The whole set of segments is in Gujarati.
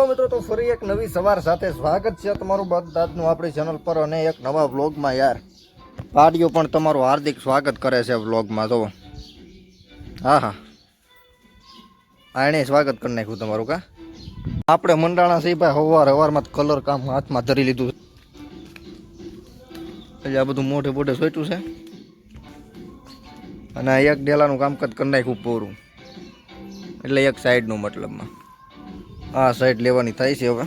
હાલો મિત્રો, તો ફરી એક નવી સવાર સાથે સ્વાગત છે તમારું બધાનું આપણી ચેનલ પર અને એક નવા વ્લોગમાં યાર. પાડીઓ પણ તમારું હાર્દિક સ્વાગત કરે છે વ્લોગમાં તો હા હા. આણે સ્વાગત કરી નાખ્યું તમારું, કા? આપણે મંડાણા છીએ ભાઈ, હવાર હવારમાં કલર કામ હાથમાં ધરી લીધું એટલે આ બધું મોઢે મોઢે સોટ્યું છે. અને એક ડેલાનું કામકાજ કરી નાખ્યું પૂરું. એટલે એક સાઈડનું મતલબમાં. આ સાઈડ લેવાની થાય છે હવે.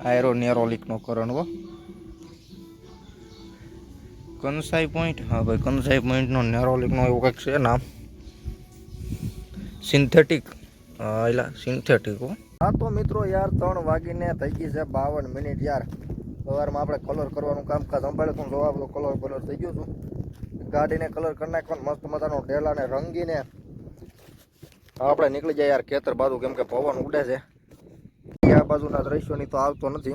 આયરો નેરોલિકનો કરણવો કનસાઈ પોઈન્ટ હા. ભાઈ કનસાઈ પોઈન્ટનો નેરોલિકનો એવું કંઈક છે નામ. સિન્થેટિક એલા સિન્થેટિક હો. તો મિત્રો યાર, ત્રણ વાગીને થઈ ગઈ છે બાવન મિનિટ યાર. સવારમાં આપણે કલર કરવાનું કામકાજ સંભાળ્યું હતું જોવા બધું કલર કલર થઈ ગયું હતું ગાડીને કલર કરી નાખવાનું, મસ્ત મજાનો ડેલાને રંગીને. આપણે નીકળી જાય યાર ખેતર બાજુ, કેમ કે પવન ઉડે છે. આ બાજુના દ્રશ્યોની તો આવતો નથી.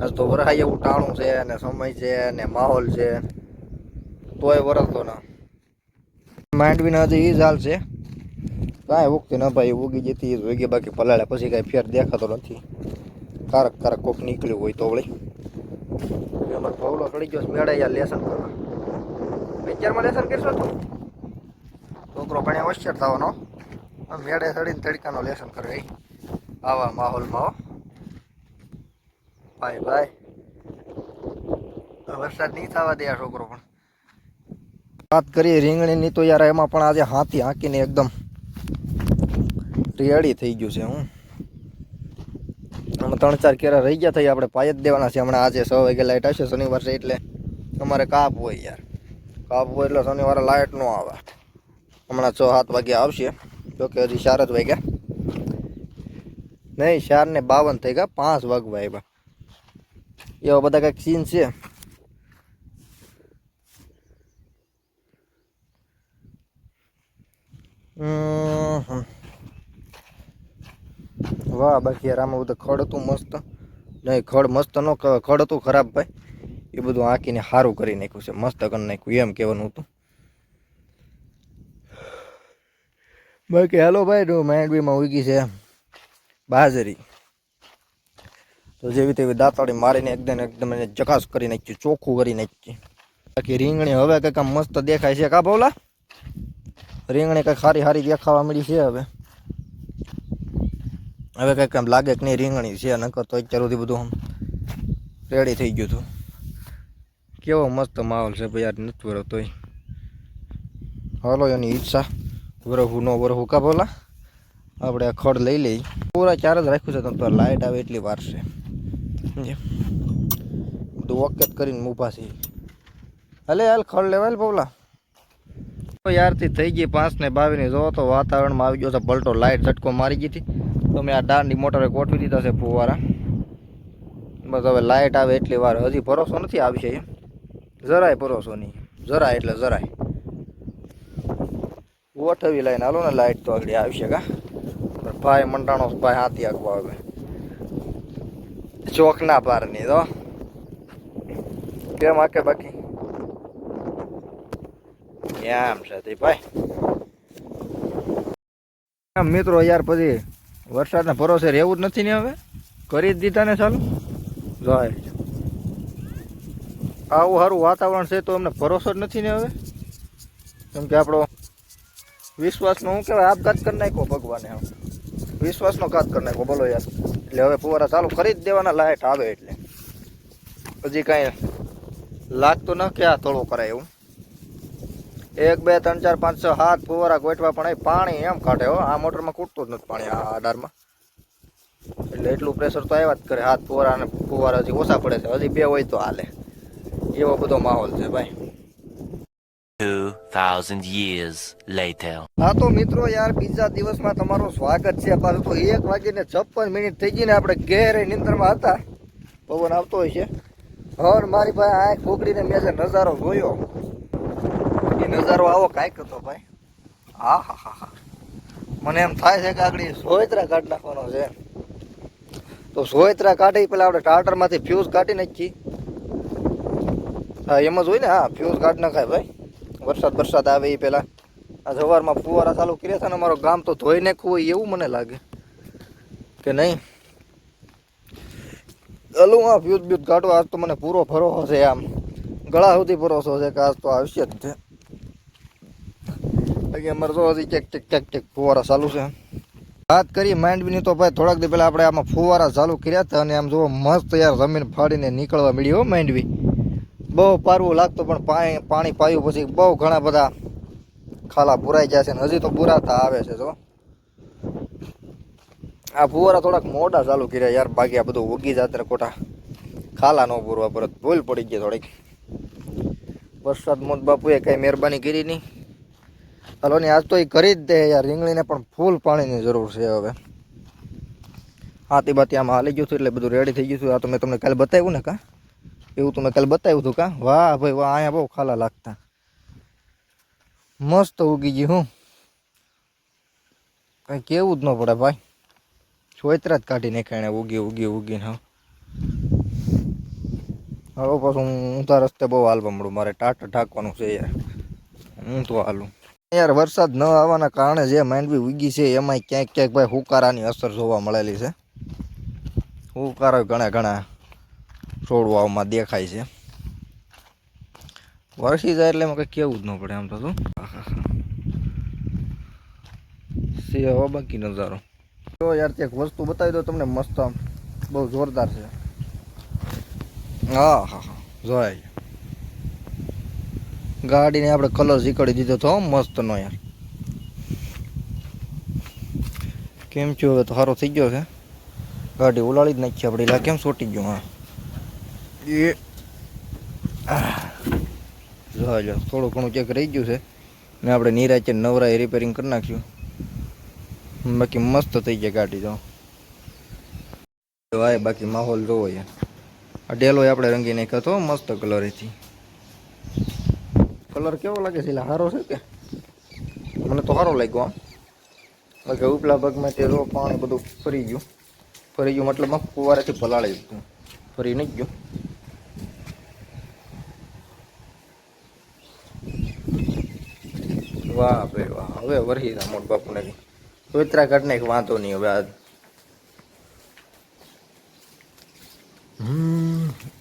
આજ તો વરાય એવું ટાણું છે ને સમય છે ને માહોલ છે. તોય વરસતો ના. માંડવીના હજી એ જ હાલ છે. કાંઈ ઉગતી ના ભાઈ, ઉગી જતી જ ઉગી બાકી પલાળે પછી કાંઈ ફેર દેખાતો નથી. કારક કારક કોક નીકળ્યું હોય તો વળી. એમાં ભવલો ચડી ગયો મેળાઈ યાર લેસન કરવા. પિક્ચરમાં લેસન કરશો તું? છોકરો ભણ્યા હોશિયાર થવાનો. મેળે ચડીને તડકાનો લેસન કરે. આવા માહોલમાં ભાઈ ભાઈ. વરસાદ નહીં થવા દે આ છોકરો પણ. વાત કરીએ રીંગણીની તો યાર એમાં પણ આજે હાથી હાંકીને એકદમ રેડી થઈ ગયું છે, હું. આમાં ત્રણ ચાર કેરા રહી ગયા થઈ આપણે પાય જ દેવાના છે. હમણાં આજે છ વાગે લાઇટ આવશે શનિવાર છે એટલે અમારે કાપ હોય યાર. કાપ હોય એટલે શનિવારે લાઇટ ન આવે. હમણાં છ સાત વાગે આવશે. જોકે હજી ચાર જ વાગ્યા. નહીં ચાર ને બાવન થઈ ગયા, પાંચ વાગવા આવ્યા. એવા બધા કંઈક સીન છે. વાહ, બાકી યાર આમાં બધું ખડ હતું મસ્ત. નહીં, ખડ મસ્ત ન ખડ હતું ખરાબ ભાઈ. એ બધું આંકીને સારું કરી નાખ્યું છે, મસ્ત કરી નાખ્યું, એમ કહેવાનું હતું. બાકી હેલો ભાઈ માઇન્ડ બીમાં ઉગી છે. બાજરી. તો જેવી તેવી દાંતડી મારીને એકદમ એકદમ એને ચકાસ કરી નાખ્યું ચોખ્ખું કરી નાખ્યું બાકી રીંગણી હવે કંઈક આમ મસ્ત દેખાય છે. કા બોલા? રીંગણી કંઈક સારી સારી દેખાવા મળી છે હવે. હવે કંઈક આમ લાગે કે નહીં રીંગણી છે, નકર તો અત્યાર સુધી બધું આમ રેડી થઈ ગયું હતું. કેવો મસ્ત માહોલ છે ભાઈ, યાર નથી વરતોય હાલો એની ઈચ્છા. વરહું ન વરહું. કા બોલા? આપણે આ ખડ લઈ લઈ. પૂરા ચાર જ રાખ્યું છે તમે લાઇટ આવે એટલી વાર છે. બધું જ કરીને ઊભા છે હલે, હાલ ખડ લેવાય પવલા યારથી થઈ ગઈ પાંચ ને બાવીની. જો તો વાતાવરણમાં આવી ગયો છે, પલટો લાઇટ ઝટકો મારી ગઈ હતી. તો મેં આ ડાળની મોટરે ગોઠવી દીધા છે ફુવારા. બસ હવે લાઇટ આવે એટલી વાર. હજી ભરોસો નથી આવશે એમ. જરાય ભરોસો નહીં. જરાય એટલે જરાય. ગોઠવી લઈને હાલો ને લાઇટ તો આગળ આવશે કા? ભાઈ મંડાણો ભાઈ હાથી આગવા આવે. ચોકના પારની તો. કેમ આકે બાકી? એમ છે ભાઈ? મિત્રો યાર પછી વરસાદના ભરોસે રહેવું જ નથી ને હવે? કરી જ દીધા ને ચાલુ? જાય. આવું સારું વાતાવરણ છે તો એમને ભરોસો જ નથી ને હવે? કેમ કે આપણો વિશ્વાસનો શું કહેવાય આપઘાત કરી નાખ્યો ભગવાને આમ. વિશ્વાસનો ઘાત કરી નાખો, બોલો યાર. એટલે હવે ફુવારા ચાલુ કરી જ દેવાના લાઇટ આવે એટલે. હજી કાંઈ લાગતું ન કે આ થોડું કરાય એવું. એક, બે, ત્રણ, ચાર, પાંચ, છ, હાથ ફુવારા ગોઠવા પણ એ પાણી એમ કાઢે હો. આ મોટરમાં કૂટતું જ નથી પાણી, આ અઢારમાં એટલે એટલું પ્રેશર તો આવ્યા જ કરે. હાથ ફુવારા અને ફુવારા હજી ઓછા પડે છે. હજી બે હોય તો હાલે. એવો બધો માહોલ છે ભાઈ. 2,000 years later. હા તો મિત્રો યાર બીજા દિવસમાં તમારું સ્વાગત છે પાછું તો એક વાગીને છપ્પન મિનિટ થઈ ગઈ ને આપણે ઘેરે નિંદરમાં હતા. પવન આવતો હોય છે. હવે મારી પાસે આંખ ફોકડીને મેં જે નજારો જોયો. એ નજારો આવો કાંઈક હતો ભાઈ. હા હા હા હા. મને એમ થાય છે કે આગળ સોયત્રા કાઢ નાખવાનો છે. તો સોયત્રા કાઢી પેલા આપણે ટાટરમાંથી ફ્યુઝ કાઢી નાખી. હા એમ જ હોય ને હા ફ્યુઝ કાઢ નાખાય ભાઈ. વરસાદ વરસાદ આવે એ પહેલાં આ સવારમાં ફુવારા ચાલુ કર્યા છે ને અમારો ગામ તો ધોઈ નાખવું હોય એવું મને લાગે. કે નહીં? હલું આ ફ્યુઝ બ્યુત કાઢો આજ તો મને પૂરો ભરોસો છે આમ. ગળા સુધી ભરોસો છે કે આજ તો આવશે જ છે બાકી અમારે તો હજી ચેક ચેક ચેક ચેક ફુવારા ચાલુ છે. વાત કરીએ માંડવીની તો ભાઈ થોડાક દી પહેલાં આપણે આમાં ફુવારા ચાલુ કર્યા હતા અને આમ જુઓ મસ્ત યાર જમીન ફાડીને નીકળવા મળ્યો માંડવી બહુ પારવું લાગતું, પણ પાણી પાણી પાયું પછી બહુ ઘણા બધા ખાલા પુરાઈ જાય છે ને હજી તો પુરાતા આવે છે, જો. આ ફુવારા થોડાક મોડા ચાલુ કર્યા યાર, બાકી આ બધું ઉગી જાત્રે ખોટા. ખાલા ન પૂરવા પરત ભૂલ પડી ગઈ થોડીક. વરસાદ મોત બાપુએ કઈ મહેરબાની કરી નહીં. હલો, ને આજ તો એ કરી જ દે યાર, રીંગણીને પણ ફૂલ પાણીની જરૂર છે હવે. હાથી બાતી આમાં હાલી ગયું હતું એટલે બધું રેડી થઈ ગયું હતું. આ તો મેં તમને કાલે બતાવ્યું ને કા? એવું તો મેં કાલે બતાવ્યું હતું કા? વાહ ભાઈ, વાહ, અહીંયા બહુ ખાલા લાગતા. મસ્ત ઉગી ગઈ હું. કઈ કેવું જ ન પડે ભાઈ. છોતરા જ કાઢી નાખ્યા એને ઉગી ઉગી, ઉગીને, હા. હવે પાછું તારા રસ્તે બહુ હાલવા મળું મારે ટાટ ઢાંકવાનું છે યાર. હું તો હાલું. યાર, વરસાદ ન આવવાના કારણે જે માંડવી ઉગી છે, એમાંય ક્યાંક ક્યાંક ભાઈ હુકારાની અસર જોવા મળેલી છે. હુકારા ઘણા ઘણા. છોડવાઓમાં દેખાય છે. વરસી જાય એટલે એમાં કંઈ કેવું જ ન પડે આમ તો છે હવે બાકી નજારો? જો યાર, તે એક વસ્તુ બતાવી દો તમને મસ્ત આમ. બહુ જોરદાર છે. હા હા હા. જોયા ગાડીને આપણે કલર શીખવાડી દીધો તો મસ્ત નો યાર. કેમ છું? હવે તો સારો થઈ ગયો છે. ગાડી ઉલાળી જ નાખી આપણે. કેમ સોટી ગયો? હા. એ જો જો, થોડું ઘણું ચેક રહી ગયું છે. ને આપણે નિરાચે નવરા રિપેરિંગ કરી નાખ્યું. બાકી મસ્ત થઈ જાય ગાડી તો. આ બાકી માહોલ જોવો યાર આ ડેલો આપણે રંગી નાખ્યો હતો, મસ્ત કલર એથી. કલર કેવો લાગે છે? સારો છે કે? મને તો સારો લાગ્યો આમ. બાકી ઉપલા ભાગમાં તે રો પાણી બધું ફરી ગયું. ફરી ગયું મતલબ કુવારેથી ભલાળી દીધું ફરી નહીં ગયું. વાહ ભાઈ વાહ. હવે વરહી રામોટ બાપુ ને સોત્રા કાઢને એક વાંધો નહીં હવે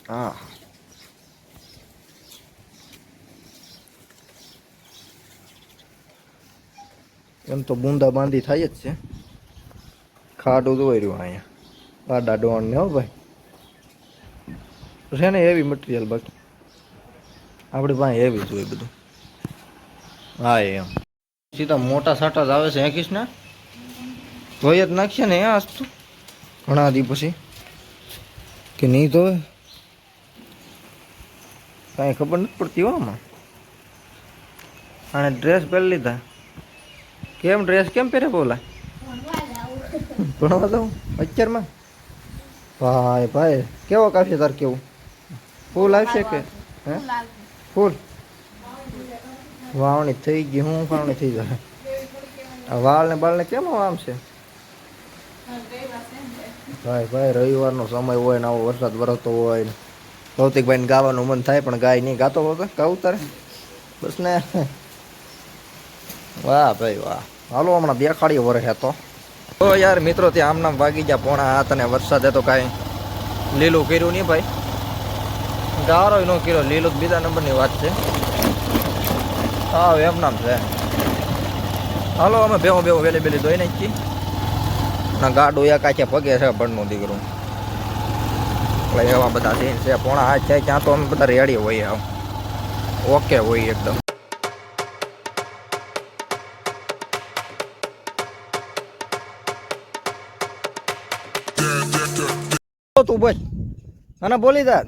આ એમ તો બુંદા બાંધી થાય જ છે. ખાડું જોઈ રહ્યું અહીંયા. પાડા ડોણ ને હો ભાઈ. છે ને એવી મટીરિયલ બાકી. આપણી પાસે એવી જોઈએ બધું. હા એમ. સીધા મોટા સાટા જ આવે છે હે કૃષ્ણ ધોઈ જ નાખશે ને આજ તો. ઘણા દી પછી. કે નહીં ધોવે? કાંઈ ખબર નથી પડતી હો આમાં. આણે ડ્રેસ પહેરી લીધા. કેમ ડ્રેસ કેમ પહેરે બોલા? ભણવા જાઉં? અત્યારમાં? ભાઈ ભાઈ કેવો કાફી તાર કેવું? ફૂલ આવશે કે? હે? ફૂલ? વાવણી થઈ ગઈ, હું વાવણી થઈ જાય. વાળ ને બાળ ને કેમ આમ છે? ભાઈ ભાઈ, રવિવારનો સમય હોય ને આવો વરસાદ વરસતો હોય ને. ભૌતિકભાઈ ને ગાવાનું મન થાય, પણ ગાય નહીં ગાતો હતો. ગાવું તારે બસ ને. વાહ, ભાઈ, વાહ. હાલો, હમણાં દેખાડી વરસે તો. તો યાર, મિત્રો, ત્યાં આમ નામ વાગી ગયા, પોણા હાથ અને વરસાદ તો કાંઈ લીલું કર્યું નહીં, ભાઈ. ગારો ન કર્યો, લીલું બીજા નંબરની વાત છે. હા એમ નામ છે. હાલો, અમે ભેવું ભેવું વેલી, બેલી ધોઈ નાખી ના, ગાડું એક આખે પગે છે ભણનું દીકરું. એટલે એવા બધા સીન છે. પોણા હાથ છે, ત્યાં તો અમે બધા રેડી હોઈએ ઓકે હોય એકદમ. તું બોલ. અને બોલી જા.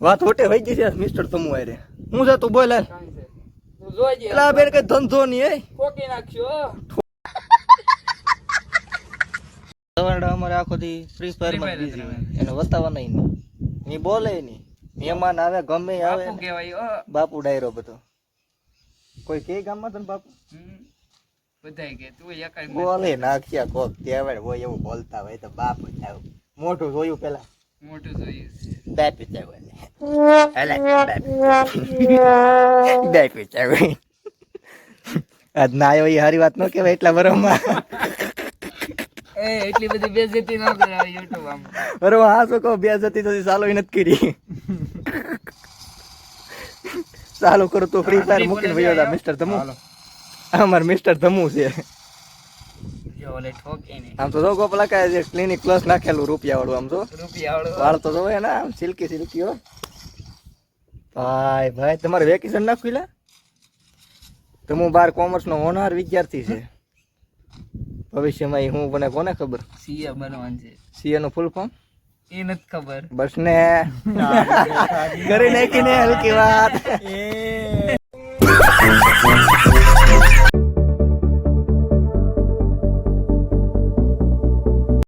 વાત હોટે વહી ગઈ છે મિસ્ટર તમુ આરે હું જા તું બોલ એલા બેન કઈ ધંધો નહીં એ કોકી નાખશો સવારડા અમારે આખો દી ફ્રી ફાયરમાં બીઝી એને બતાવવા નહીં. ની બોલે નહીં. મહેમાન આવે ગમે આવે બાપુ ડાયરો બધો. કોઈ કે ગામમાં તને બાપુ? બધાય કે તું એકાય બોલે નાખ્યા કોક હોય એવું બોલતા હોય તો બાપ મોઢું જોયું પેલા. મોટું છે. બાપુ બાપુ થાવ આજ ના આવ્યો એ હારી વાત ન કહેવાય એટલા બરોબર એ એટલી બધી બેજતી ન કરાવે યુટ્યુબ આમ. અરે હા શું કહો બે જતી તો ચાલો એ નથી કરી. ચાલુ કરું તો ફ્રી ફાયર મૂકીને મિસ્ટર ધમુ. અમાર મિસ્ટર ધમુ છે. જો ઓલે ઠોકે ને આમ તો જો ગોપલા કાંઈ જે ક્લિનિક પ્લસ નાખેલું રૂપિયા વાળું આમ તો રૂપિયા વાળું વાળ તો જો એના આમ સિલ્કી સિલ્કી હો. ભાઈ ભાઈ તમારે વેકેશન ના ખુલ્યા તમે બાર કોમર્સ નો હોનાર વિદ્યાર્થી છે. ભવિષ્યમાં હું બને કોને ખબર? સીએ બનવાનું છે. સીએ નું ફૂલ ફોર્મ એ નથી ખબર. બસ ને. કરી નાખી ને હલકી વાત.